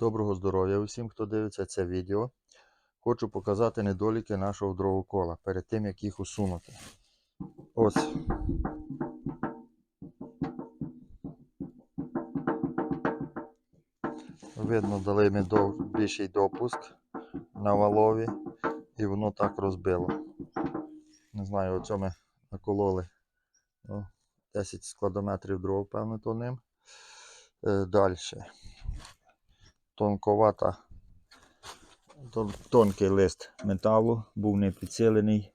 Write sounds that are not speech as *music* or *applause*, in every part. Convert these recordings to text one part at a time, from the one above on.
Доброго здоров'я усім, хто дивиться це відео. Хочу показати недоліки нашого дровокола перед тим, як їх усунути. Ось. Видно, дали ми більший допуск на валові і воно так розбило. Не знаю, оце ми накололи ну, 10 складометрів дров, певно, то ним. Е, Далі. Тонковата, тон- тонкий лист металу, був не підсилений,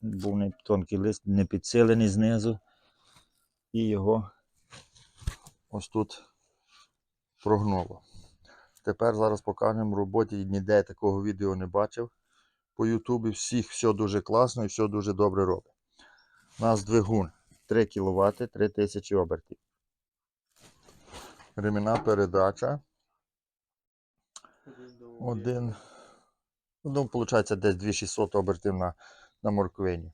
був не тонкий лист, не підсилений знизу. І його ось тут прогнуло. Тепер зараз покажемо в роботі, ніде я такого відео не бачив. По Ютубі всіх все дуже класно і все дуже добре робить. У нас двигун 3 кВт, 3000 обертів. Ремінна передача. Один. Ну, виходить, десь 2600 обертів на, на морквині.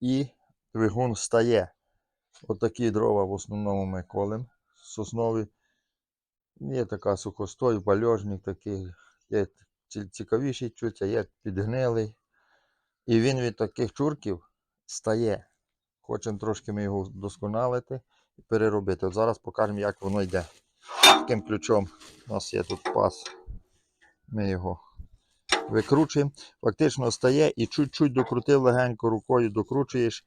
І двигун встає. Отакі дрова в основному ми колем. Соснові. Є така сухостой, вальожник такий. Є цікавіший чуть, є підгнилий. І він від таких чурків стає. Хочемо трошки ми його вдосконалити і переробити. От зараз покажемо, як воно йде. Таким ключом у нас є тут пас. Ми його викручуємо. Фактично стає і чуть-чуть докрутив легенько рукою, докручуєш,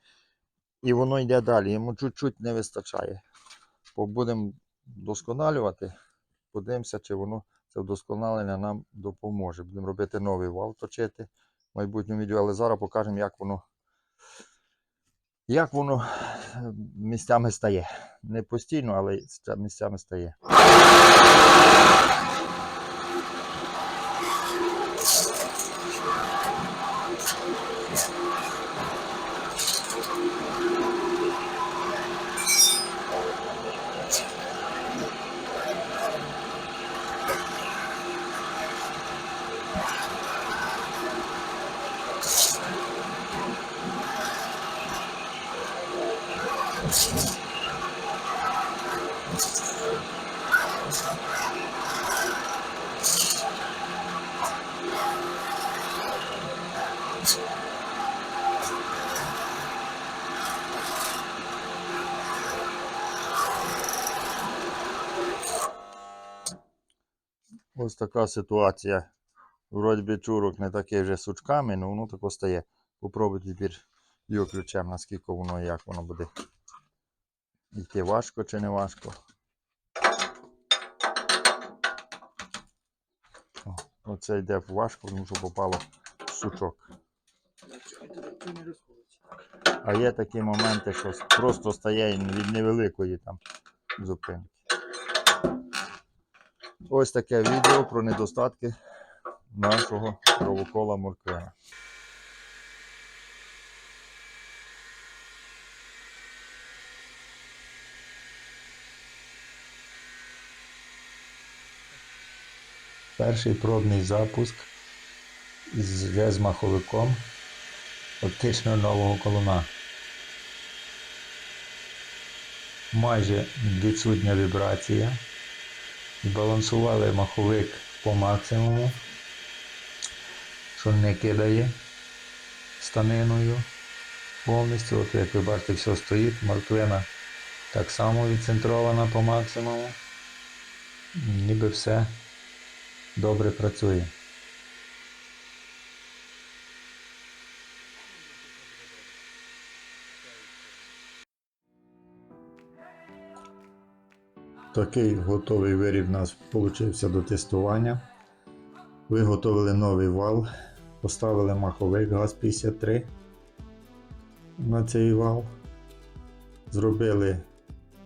і воно йде далі. Йому чуть-чуть не вистачає. Будемо вдосконалювати. Подивимося, чи воно це вдосконалення нам допоможе. Будемо робити новий вал точити в майбутньому відео, але зараз покажемо, як воно, як воно е, місцями стає. Не постійно, але місцями стає. Ось така ситуація. Вроді би чурок не такий вже сучками, але воно тако стає. Попробуйте тепер його ключем, наскільки воно як воно буде. Йти важко чи не важко. О, Оце йде важко, тому що попало в сучок. А є такі моменти, що просто стає від невеликої там зупинки. Ось таке відео про недостатки нашого кровокола морквина. Перший пробний запуск з, маховиком фактично нового колуна. Майже відсутня вібрація. Збалансували маховик по максимуму, що не кидає станиною повністю. От як ви бачите, все стоїть, морквина так само відцентрована по максимуму. Ніби все добре працює. Такий готовий виріб у нас вийшов до тестування. Виготовили новий вал, поставили маховик ГАЗ-53 на цей вал. Зробили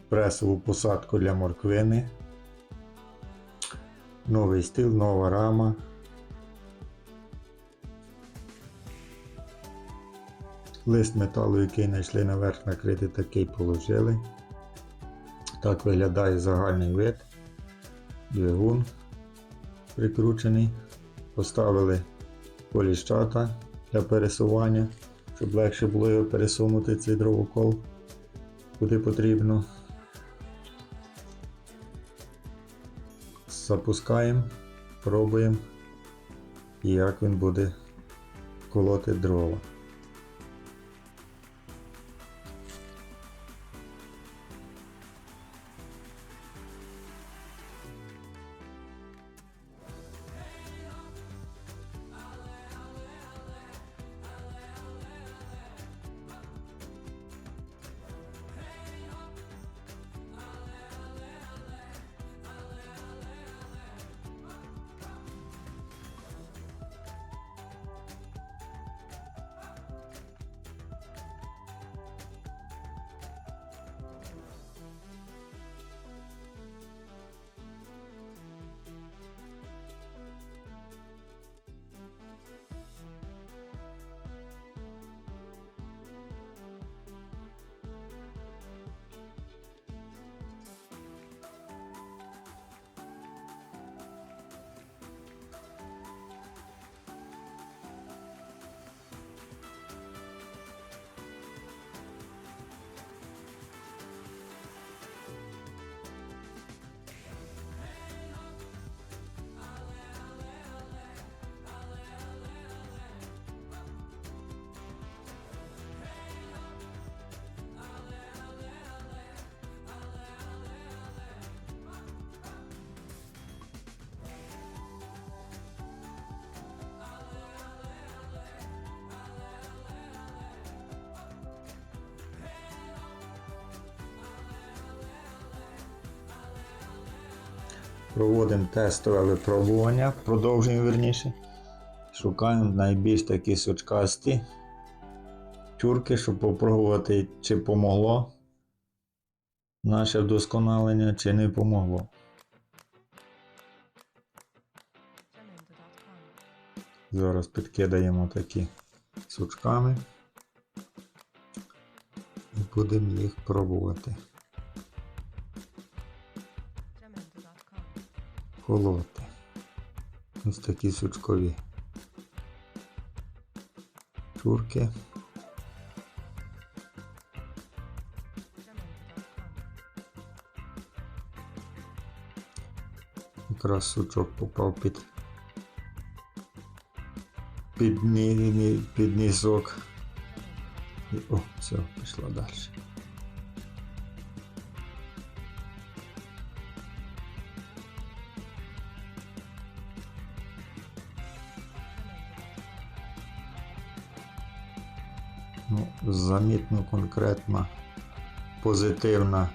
пресову посадку для морквини. Новий стил, нова рама. Лист металу, який знайшли наверх, накрити такий положили. Так виглядає загальний вид. Двигун прикручений. Поставили поліщата для пересування, щоб легше було його пересунути цей дровокол куди потрібно. Запускаємо, пробуємо, як він буде колоти дрова. Проводимо тестове випробування, продовжуємо верніше. Шукаємо найбільш такі сучкасті тюрки, щоб попробувати, чи помогло наше вдосконалення, чи не помогло. Зараз підкидаємо такі сучками і будемо їх пробувати. Колоти. Ось такі сучкові. Чурки. Якраз сучок попав під, під, під низок. І, о, все, пішла далі. Замітно конкретна позитивна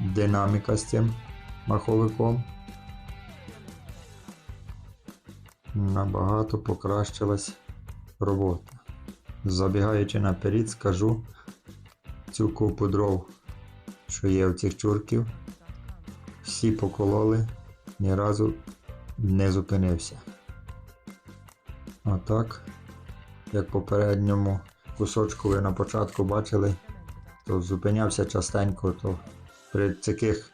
динаміка з цим маховиком. Набагато покращилась робота. Забігаючи наперед, скажу цю купу дров, що є у цих чурків, всі покололи, ні разу не зупинився. А так, як попередньому кусочку ви на початку бачили, то зупинявся частенько, то при таких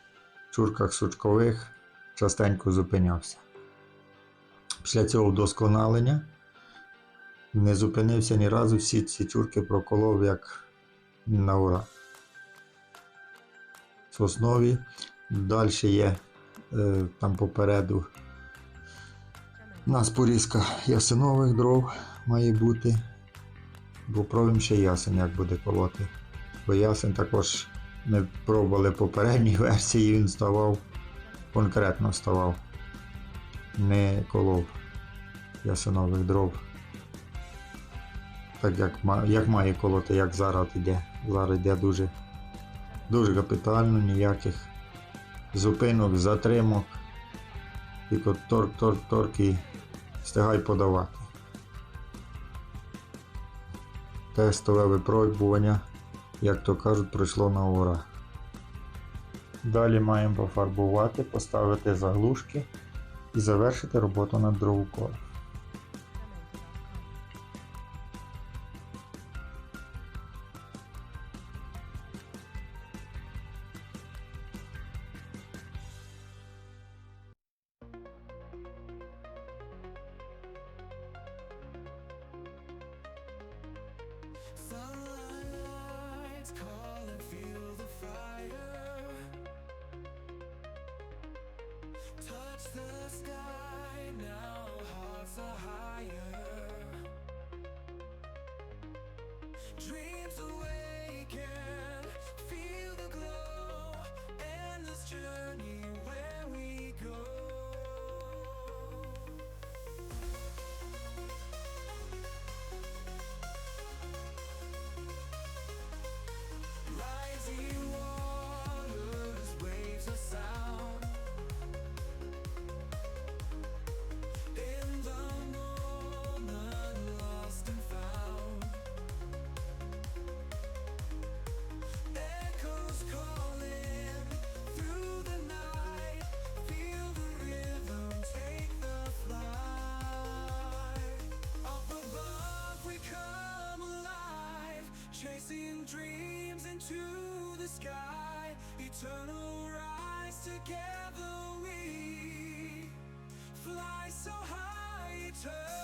чурках сучкових частенько зупинявся. Після цього вдосконалення не зупинився ні разу, всі ці чурки проколов як на ура. В основі далі є е, там попереду у нас порізка ясенових дров має бути. Пробуємо ще ясен, як буде колоти. Бо ясен також ми пробували попередній *laughs* версії, він ставав, конкретно ставав, не колов ясенових дров. Так як, як має колоти, як зараз йде. Зараз йде дуже, дуже капітально, ніяких зупинок, затримок. Тільки торк, торк, торк і встигай подавати. Тестове випробування, як то кажуть, пройшло на ура. Далі маємо пофарбувати, поставити заглушки і завершити роботу над дровоколом. Sunlight, and feel the fire. Touch the sky, now hearts are higher. Dreams awaken, feel the glow, endless journey. eternal rise together we fly so high eternal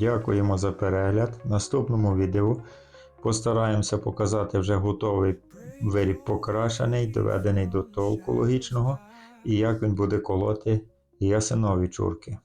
Дякуємо за перегляд. В наступному відео постараємося показати вже готовий виріб покрашений, доведений до толку логічного і як він буде колоти ясинові чурки.